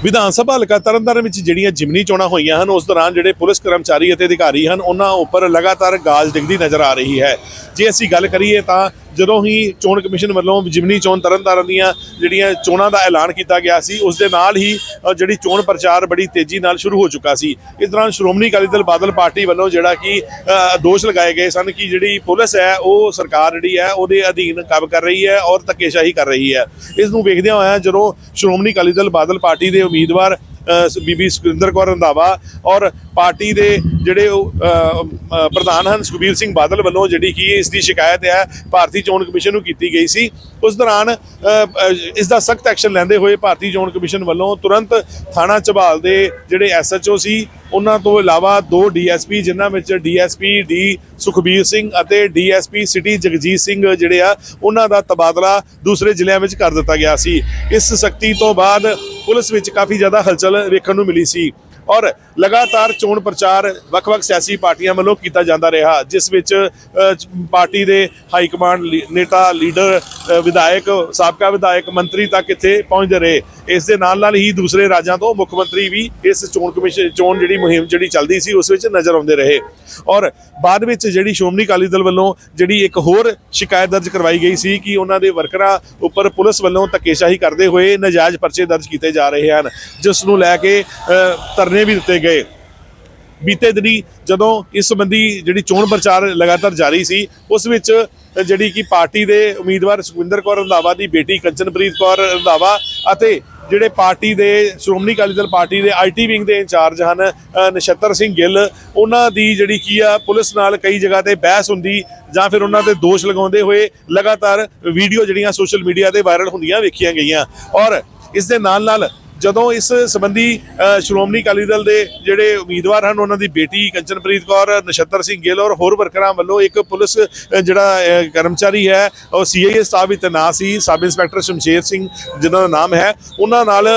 ਵਿਧਾਨ ਸਭਾ ਹਲਕਾ ਤਰਨਤਾਰਨ ਵਿੱਚ ਜਿਹੜੀਆਂ ਜਿਮਨੀ ਚੋਣਾਂ ਹੋਈਆਂ ਹਨ, ਉਸ ਦੌਰਾਨ ਜਿਹੜੇ ਪੁਲਿਸ ਕਰਮਚਾਰੀ ਅਤੇ ਅਧਿਕਾਰੀ ਹਨ, ਉਹਨਾਂ ਉੱਪਰ ਲਗਾਤਾਰ ਗਾਜ ਡਿੱਗਦੀ ਨਜ਼ਰ ਆ ਰਹੀ ਹੈ। ਜੇ ਅਸੀਂ ਗੱਲ ਕਰੀਏ ਤਾਂ ਜਦੋਂ ਹੀ ਚੋਣ ਕਮਿਸ਼ਨ ਵੱਲੋਂ ਜਿਮਨੀ ਚੋਣ ਤਰਨਤਾਰਨ ਦੀਆਂ ਜਿਹੜੀਆਂ ਚੋਣਾਂ ਦਾ ਐਲਾਨ ਕੀਤਾ ਗਿਆ ਸੀ, ਉਸ ਦੇ ਨਾਲ ਹੀ ਜਿਹੜੀ ਚੋਣ ਪ੍ਰਚਾਰ ਬੜੀ ਤੇਜ਼ੀ ਨਾਲ ਸ਼ੁਰੂ ਹੋ ਚੁੱਕਾ ਸੀ। ਇਸ ਦੌਰਾਨ ਸ਼੍ਰੋਮਣੀ ਅਕਾਲੀ ਦਲ ਬਾਦਲ ਪਾਰਟੀ ਵੱਲੋਂ ਜਿਹੜਾ ਕਿ ਦੋਸ਼ ਲਗਾਏ ਗਏ ਸਨ ਕਿ ਜਿਹੜੀ ਪੁਲਿਸ ਹੈ, ਉਹ ਸਰਕਾਰ ਜਿਹੜੀ ਹੈ, ਉਹਦੇ ਅਧੀਨ ਕੰਮ ਕਰ ਰਹੀ ਹੈ ਔਰ ਧੱਕੇਸ਼ਾਹੀ ਕਰ ਰਹੀ ਹੈ। ਇਸ ਨੂੰ ਵੇਖਦਿਆਂ ਹੋਇਆਂ ਜਦੋਂ ਸ਼੍ਰੋਮਣੀ ਅਕਾਲੀ ਦਲ ਬਾਦਲ ਪਾਰਟੀ ਦੇ ਉਮੀਦਵਾਰ ਬੀਬੀ ਸੁਖਿੰਦਰ ਕੌਰ ਰੰਧਾਵਾ ਔਰ ਪਾਰਟੀ ਦੇ ਜਿਹੜੇ ਉਹ, ਪ੍ਰਧਾਨ ਹਨ ਸੁਖਬੀਰ ਸਿੰਘ ਬਾਦਲ ਵੱਲੋਂ ਜਿਹੜੀ ਕਿ ਇਸ ਦੀ ਸ਼ਿਕਾਇਤ ਹੈ ਭਾਰਤੀ ਚੋਣ ਕਮਿਸ਼ਨ ਨੂੰ ਕੀਤੀ ਗਈ ਸੀ। ਉਸ ਦੌਰਾਨ ਇਸ ਦਾ ਸਖਤ ਐਕਸ਼ਨ ਲੈਂਦੇ ਹੋਏ ਭਾਰਤੀ ਚੋਣ ਕਮਿਸ਼ਨ ਵੱਲੋਂ ਤੁਰੰਤ ਥਾਣਾ ਝਬਾਲ ਦੇ ਜਿਹੜੇ ਐਸਐਚਓ ਸੀ ਉਹਨਾਂ ਤੋਂ ਇਲਾਵਾ ਦੋ ਡੀਐਸਪੀ ਜਿਨ੍ਹਾਂ ਵਿੱਚ ਡੀਐਸਪੀ ਡੀ ਸੁਖਬੀਰ ਸਿੰਘ ਅਤੇ ਡੀਐਸਪੀ ਸਿਟੀ ਜਗਜੀਤ ਸਿੰਘ ਜਿਹੜੇ ਆ ਉਹਨਾਂ ਦਾ ਤਬਾਦਲਾ ਦੂਸਰੇ ਜ਼ਿਲ੍ਹਿਆਂ ਵਿੱਚ ਕਰ ਦਿੱਤਾ ਗਿਆ ਸੀ। ਇਸ ਸਖਤੀ ਤੋਂ ਬਾਅਦ ਪੁਲਿਸ ਵਿੱਚ ਕਾਫੀ ਜ਼ਿਆਦਾ ਹਲਚਲ ਵੇਖਣ ਨੂੰ ਮਿਲੀ ਸੀ। ਔਰ ਲਗਾਤਾਰ ਚੋਣ ਪ੍ਰਚਾਰ ਵੱਖ-ਵੱਖ ਸਿਆਸੀ ਪਾਰਟੀਆਂ ਵੱਲੋਂ ਕੀਤਾ ਜਾਂਦਾ ਰਿਹਾ, ਜਿਸ ਵਿੱਚ ਪਾਰਟੀ ਦੇ ਹਾਈ ਕਮਾਂਡ ਨੇਤਾ, ਲੀਡਰ ਵਿਧਾਇਕ, ਸਾਬਕਾ ਵਿਧਾਇਕ, ਮੰਤਰੀ ਤੱਕ ਇੱਥੇ ਪਹੁੰਚਦੇ ਰਹੇ। ਇਸ ਦੇ ਨਾਲ ਨਾਲ ਹੀ ਦੂਸਰੇ ਰਾਜਾਂ ਤੋਂ ਮੁੱਖ ਮੰਤਰੀ ਵੀ ਇਸ ਚੋਣ ਕਮਿਸ਼ਨ ਚੋਣ ਜਿਹੜੀ ਮੁਹਿੰਮ ਜਿਹੜੀ ਚੱਲਦੀ ਸੀ, ਉਸ ਵਿੱਚ ਨਜ਼ਰ ਆਉਂਦੇ ਰਹੇ। ਔਰ ਬਾਅਦ ਵਿੱਚ ਜਿਹੜੀ ਸ਼੍ਰੋਮਣੀ ਅਕਾਲੀ ਦਲ ਵੱਲੋਂ ਜਿਹੜੀ ਇੱਕ ਹੋਰ ਸ਼ਿਕਾਇਤ ਦਰਜ ਕਰਵਾਈ ਗਈ ਸੀ ਕਿ ਉਹਨਾਂ ਦੇ ਵਰਕਰਾਂ ਉੱਪਰ ਪੁਲਿਸ ਵੱਲੋਂ ਧੱਕੇਸ਼ਾਹੀ ਕਰਦੇ ਹੋਏ ਨਾਜਾਇਜ਼ ਪਰਚੇ ਦਰਜ ਕੀਤੇ ਜਾ ਰਹੇ ਹਨ, ਜਿਸ ਨੂੰ ਲੈ ਕੇ ਧਰਨੇ ਵੀ ਦਿੱਤੇ ਗਏ। ਬੀਤੇ ਦਿਨੀ ਜਦੋਂ ਇਸ ਸੰਬੰਧੀ ਜਿਹੜੀ ਚੋਣ ਪ੍ਰਚਾਰ ਲਗਾਤਾਰ ਜਾਰੀ ਸੀ, ਉਸ ਵਿੱਚ ਜਿਹੜੀ ਕਿ ਪਾਰਟੀ ਦੇ ਉਮੀਦਵਾਰ ਸੁਖਵਿੰਦਰ ਕੌਰ ਰੰਧਾਵਾ ਦੀ ਬੇਟੀ ਕੰਚਨਪ੍ਰੀਤ ਕੌਰ ਰੰਧਾਵਾ ਅਤੇ ਜਿਹੜੇ ਪਾਰਟੀ ਦੇ, ਸ਼੍ਰੋਮਣੀ ਅਕਾਲੀ ਦਲ ਪਾਰਟੀ ਦੇ ਆਈਟੀ ਵਿੰਗ ਦੇ ਇੰਚਾਰਜ ਹਨ ਨਛੱਤਰ ਸਿੰਘ ਗਿੱਲ, ਉਹਨਾਂ ਦੀ ਜਿਹੜੀ ਕੀ ਆ, ਪੁਲਿਸ ਨਾਲ ਕਈ ਜਗ੍ਹਾ ਤੇ ਬਹਿਸ ਹੁੰਦੀ ਜਾਂ ਫਿਰ ਉਹਨਾਂ ਤੇ ਦੋਸ਼ ਲਗਾਉਂਦੇ ਹੋਏ ਲਗਾਤਾਰ ਵੀਡੀਓ ਜਿਹੜੀਆਂ ਸੋਸ਼ਲ ਮੀਡੀਆ ਤੇ ਵਾਇਰਲ ਹੁੰਦੀਆਂ ਵੇਖੀਆਂ ਗਈਆਂ। ਔਰ ਇਸ ਦੇ ਨਾਲ ਨਾਲ ਜਦੋਂ ਇਸ ਸੰਬੰਧੀ ਸ਼੍ਰੋਮਣੀ ਅਕਾਲੀ ਦਲ ਦੇ ਜਿਹੜੇ ਉਮੀਦਵਾਰ ਹਨ ਉਹਨਾਂ ਦੀ ਬੇਟੀ ਕੰਚਨਪ੍ਰੀਤ ਕੌਰ ਨਛੱਤਰ ਸਿੰਘ ਗਿੱਲ ਔਰ ਹੋਰ ਵਰਕਰਾਂ ਵੱਲੋਂ ਇੱਕ ਪੁਲਿਸ ਜਿਹੜਾ ਕਰਮਚਾਰੀ ਹੈ ਉਹ ਸੀਆਈਏ ਸਟਾਫ ਵਿੱਚ ਤੈਨਾਤ ਸੀ। ਸਬ ਇੰਸਪੈਕਟਰ ਸ਼ਮਸ਼ੇਰ ਸਿੰਘ ਜਿਨ੍ਹਾਂ ਦਾ ਨਾਮ ਹੈ ਉਹਨਾਂ ਨਾਲ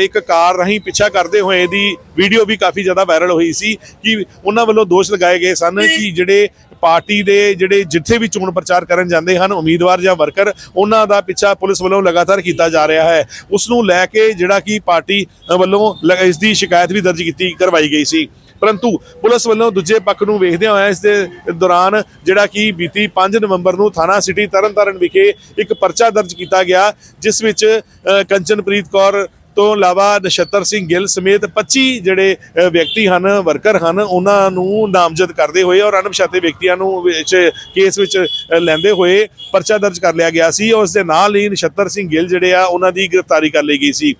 ਇੱਕ ਕਾਰ ਰਾਹੀਂ ਪਿੱਛਾ ਕਰਦੇ ਹੋਏ ਦੀ ਵੀਡੀਓ ਵੀ ਕਾਫੀ ਜ਼ਿਆਦਾ ਵਾਇਰਲ ਹੋਈ ਸੀ ਕਿ ਉਹਨਾਂ ਵੱਲੋਂ ਦੋਸ਼ ਲਗਾਏ ਗਏ ਸਨ ਕਿ ਜਿਹੜੇ ਪਾਰਟੀ ਦੇ ਜਿਹੜੇ ਜਿੱਥੇ ਵੀ ਚੋਣ ਪ੍ਰਚਾਰ ਕਰਨ ਜਾਂਦੇ ਹਨ, ਉਮੀਦਵਾਰ ਜਾਂ ਵਰਕਰ, ਉਹਨਾਂ ਦਾ ਪਿੱਛਾ ਪੁਲਿਸ ਵੱਲੋਂ ਲਗਾਤਾਰ ਕੀਤਾ ਜਾ ਰਿਹਾ ਹੈ। ਉਸ ਨੂੰ ਲੈ ਕੇ ਜਿਹੜਾ ਕਿ ਪਾਰਟੀ ਵੱਲੋਂ ਲ- ਇਸ ਦੀ ਸ਼ਿਕਾਇਤ ਵੀ ਦਰਜ ਕੀਤੀ, ਕਰਵਾਈ ਗਈ ਸੀ। ਪਰੰਤੂ ਪੁਲਿਸ ਵੱਲੋਂ ਦੂਜੇ ਪੱਖ ਨੂੰ ਵੇਖਦਿਆਂ ਹੋਇਆਂ ਇਸ ਦੇ ਦੌਰਾਨ ਜਿਹੜਾ ਕਿ ਬੀਤੀ 5 ਨਵੰਬਰ ਨੂੰ ਥਾਣਾ ਸਿਟੀ ਤਰਨਤਾਰਨ ਵਿਖੇ ਇੱਕ ਪਰਚਾ ਦਰਜ ਕੀਤਾ ਗਿਆ, ਜਿਸ ਵਿੱਚ ਕੰਚਨਪ੍ਰੀਤ ਕੌਰ ਤੋਂ ਇਲਾਵਾ ਨਛੱਤਰ ਸਿੰਘ ਗਿੱਲ ਸਮੇਤ 25 ਜਿਹੜੇ ਵਿਅਕਤੀ ਹਨ, ਵਰਕਰ ਹਨ, ਉਹਨਾਂ ਨੂੰ ਨਾਮਜ਼ਦ ਕਰਦੇ ਹੋਏ ਔਰ ਅਣਪਛਾਤੇ ਵਿਅਕਤੀਆਂ ਨੂੰ ਵਿੱਚ ਕੇਸ ਵਿੱਚ ਲੈਂਦੇ ਹੋਏ ਪਰਚਾ ਦਰਜ ਕਰ ਲਿਆ ਗਿਆ ਸੀ। ਔਰ ਉਸ ਦੇ ਨਾਲ ਹੀ ਨਛੱਤਰ ਸਿੰਘ ਗਿੱਲ ਜਿਹੜੇ ਆ, ਉਹਨਾਂ ਦੀ ਗ੍ਰਿਫਤਾਰੀ ਕਰ ਲਈ ਗਈ ਸੀ।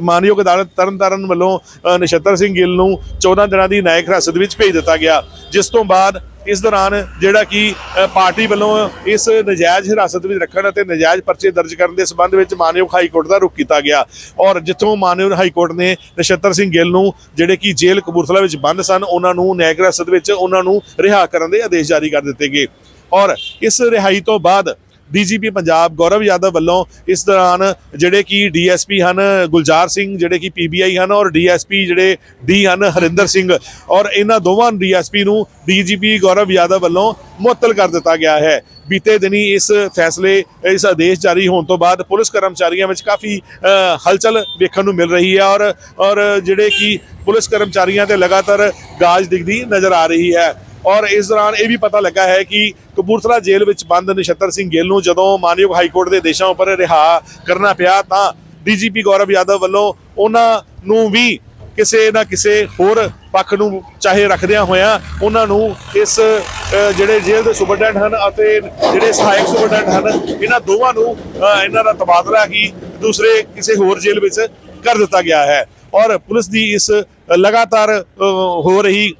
ਮਾਨਯੋਗ ਅਦਾਲਤ ਤਰਨਤਾਰਨ ਵੱਲੋਂ ਨਛੱਤਰ ਸਿੰਘ ਗਿੱਲ ਨੂੰ 14 ਦਿਨਾਂ ਦੀ ਨਾਇਕ ਹਿਰਾਸਤ ਵਿੱਚ ਭੇਜ ਦਿੱਤਾ ਗਿਆ, ਜਿਸ ਤੋਂ ਬਾਅਦ ਇਸ ਦੌਰਾਨ ਜਿਹੜਾ ਕਿ ਪਾਰਟੀ ਵੱਲੋਂ ਇਸ ਨਜਾਇਜ਼ ਹਿਰਾਸਤ ਵਿੱਚ ਰੱਖਣ ਅਤੇ ਨਜਾਇਜ਼ ਪਰਚੇ ਦਰਜ ਕਰਨ ਦੇ ਸਬੰਧ ਵਿੱਚ ਮਾਨਯੋਗ ਹਾਈ ਕੋਰਟ ਦਾ ਰੁਖ ਕੀਤਾ ਗਿਆ। ਔਰ ਜਿੱਥੋਂ ਮਾਨਯੋਗ ਹਾਈ ਕੋਰਟ ਨੇ ਨਛੱਤਰ ਸਿੰਘ ਗਿੱਲ ਨੂੰ ਜਿਹੜੇ ਕਿ ਜੇਲ੍ਹ ਕਪੂਰਥਲਾ ਵਿੱਚ ਬੰਦ ਸਨ, ਉਹਨਾਂ ਨੂੰ ਨਿਆਇਕ ਹਿਰਾਸਤ ਵਿੱਚ ਉਹਨਾਂ ਨੂੰ ਰਿਹਾ ਕਰਨ ਦੇ ਆਦੇਸ਼ ਜਾਰੀ ਕਰ ਦਿੱਤੇ ਗਏ। ਔਰ ਇਸ ਰਿਹਾਈ ਤੋਂ ਬਾਅਦ ਡੀਜੀਪੀ ਪੰਜਾਬ ਗੌਰਵ ਯਾਦਵ ਵੱਲੋਂ ਇਸ ਦੌਰਾਨ ਜਿਹੜੇ ਕਿ ਡੀਐਸਪੀ ਹਨ, ਗੁਲਜ਼ਾਰ ਸਿੰਘ, ਜਿਹੜੇ ਕਿ ਪੀਬੀਆਈ ਹਨ ਔਰ ਡੀਐਸਪੀ ਜਿਹੜੇ ਡੀ ਹਨ, ਹਰਿੰਦਰ ਸਿੰਘ ਔਰ ਇਹਨਾਂ ਦੋਵਾਂ ਡੀਐਸਪੀ ਨੂੰ ਡੀਜੀਪੀ ਗੌਰਵ ਯਾਦਵ ਵੱਲੋਂ ਮੁਅੱਤਲ ਕਰ ਦਿੱਤਾ ਗਿਆ ਹੈ। ਬੀਤੇ ਦਿਨੀ ਇਸ ਫੈਸਲੇ, ਇਸ ਆਦੇਸ਼ ਜਾਰੀ ਹੋਣ ਤੋਂ ਬਾਅਦ ਪੁਲਿਸ ਕਰਮਚਾਰੀਆਂ ਵਿੱਚ ਕਾਫੀ ਹਲਚਲ ਵੇਖਣ ਨੂੰ ਮਿਲ ਰਹੀ ਹੈ ਔਰ ਔਰ ਜਿਹੜੇ ਕਿ ਪੁਲਿਸ ਕਰਮਚਾਰੀਆਂ ਤੇ ਲਗਾਤਾਰ ਗਾਜ ਦਿਖਦੀ ਨਜ਼ਰ ਆ ਰਹੀ ਹੈ। ਔਰ ਇਸ ਦੌਰਾਨ ਇਹ ਵੀ ਪਤਾ ਲੱਗਾ ਹੈ ਕਿ ਕਪੂਰਥਲਾ ਜੇਲ੍ਹ ਵਿੱਚ ਬੰਦ ਨਛੱਤਰ ਸਿੰਘ ਗਿੱਲ ਨੂੰ ਜਦੋਂ ਮਾਨਯੋਗ ਹਾਈ ਕੋਰਟ ਦੇ ਆਦੇਸ਼ਾਂ ਉੱਪਰ ਰਿਹਾ ਕਰਨਾ ਪਿਆ ਤਾਂ ਡੀਜੀਪੀ ਗੌਰਵ ਯਾਦਵ ਵੱਲੋਂ ਉਹਨਾਂ ਨੂੰ ਵੀ ਕਿਸੇ ਨਾ ਕਿਸੇ ਹੋਰ ਪੱਖ ਨੂੰ ਚਾਹੇ ਰੱਖਦਿਆਂ ਹੋਇਆਂ ਉਹਨਾਂ ਨੂੰ ਇਸ ਜਿਹੜੇ ਜੇਲ੍ਹ ਦੇ ਸੁਪਰਡੈਂਟ ਹਨ ਅਤੇ ਜਿਹੜੇ ਸਹਾਇਕ ਸੁਪਰਡੈਂਟ ਹਨ, ਇਹਨਾਂ ਦੋਵਾਂ ਨੂੰ ਇਹਨਾਂ ਦਾ ਤਬਾਦਲਾ ਕੀ ਦੂਸਰੇ ਕਿਸੇ ਹੋਰ ਜੇਲ੍ਹ ਵਿੱਚ ਕਰ ਦਿੱਤਾ ਗਿਆ ਹੈ। ਔਰ ਪੁਲਿਸ ਦੀ ਇਸ ਲਗਾਤਾਰ ਹੋ ਰਹੀ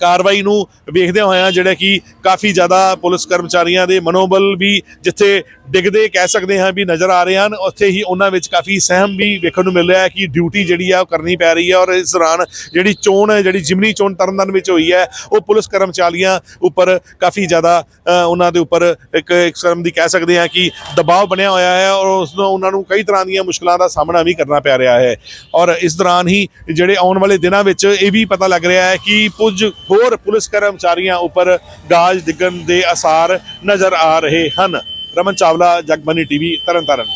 ਕਾਰਵਾਈ ਨੂੰ ਵੇਖਦਿਆਂ ਹੋਇਆਂ ਜਿਹੜਾ ਕਿ ਕਾਫੀ ਜ਼ਿਆਦਾ ਪੁਲਿਸ ਕਰਮਚਾਰੀਆਂ ਦੇ ਮਨੋਬਲ ਵੀ ਜਿੱਥੇ ਡਿੱਗਦੇ ਕਹਿ ਸਕਦੇ ਹਾਂ ਵੀ ਨਜ਼ਰ ਆ ਰਹੇ ਹਨ। ਉੱਥੇ ਹੀ ਉਹਨਾਂ ਵਿੱਚ ਕਾਫੀ ਸਹਿਮ ਵੀ ਵੇਖਣ ਨੂੰ ਮਿਲ ਰਿਹਾ ਹੈ ਕਿ ਡਿਊਟੀ ਜਿਹੜੀ ਆ ਉਹ ਕਰਨੀ ਪੈ ਰਹੀ ਹੈ ਔਰ ਇਸ ਦੌਰਾਨ ਜਿਹੜੀ ਚੋਣ ਹੈ, ਜਿਹੜੀ ਜਿਮਨੀ ਚੋਣ ਤਰਨਤਾਰਨ ਵਿੱਚ ਹੋਈ ਹੈ, ਉਹ ਪੁਲਿਸ ਕਰਮਚਾਰੀਆਂ ਉੱਪਰ ਕਾਫੀ ਜ਼ਿਆਦਾ ਉਹਨਾਂ ਦੇ ਉੱਪਰ ਇੱਕ ਇੱਕ ਕਿਸਮ ਦੀ ਕਹਿ ਸਕਦੇ ਹਾਂ ਕਿ ਦਬਾਅ ਬਣਿਆ ਹੋਇਆ ਹੈ ਔਰ ਉਸ ਨੂੰ ਉਹਨਾਂ ਨੂੰ ਕਈ ਤਰ੍ਹਾਂ ਦੀਆਂ ਮੁਸ਼ਕਲਾਂ ਦਾ ਸਾਹਮਣਾ ਵੀ ਕਰਨਾ ਪੈ ਰਿਹਾ ਹੈ। ਔਰ ਇਸ ਦੌਰਾਨ ਹੀ ਜਿਹੜੇ ਆਉਣ ਵਾਲੇ ਦਿਨਾਂ ਵਿੱਚ ਇਹ ਵੀ ਪਤਾ ਲੱਗ ਰਿਹਾ ਹੈ ਕਿ ਕੁਝ ਹੋਰ ਪੁਲਿਸ ਕਰਮਚਾਰੀਆਂ ਉੱਪਰ ਗਾਜ ਡਿੱਗਣ ਦੇ ਅਸਾਰ ਨਜ਼ਰ ਆ ਰਹੇ ਹਨ। ਰਮਨ ਚਾਵਲਾ, ਜਗਬਾਨੀ ਟੀਵੀ, ਤਰਨਤਾਰਨ।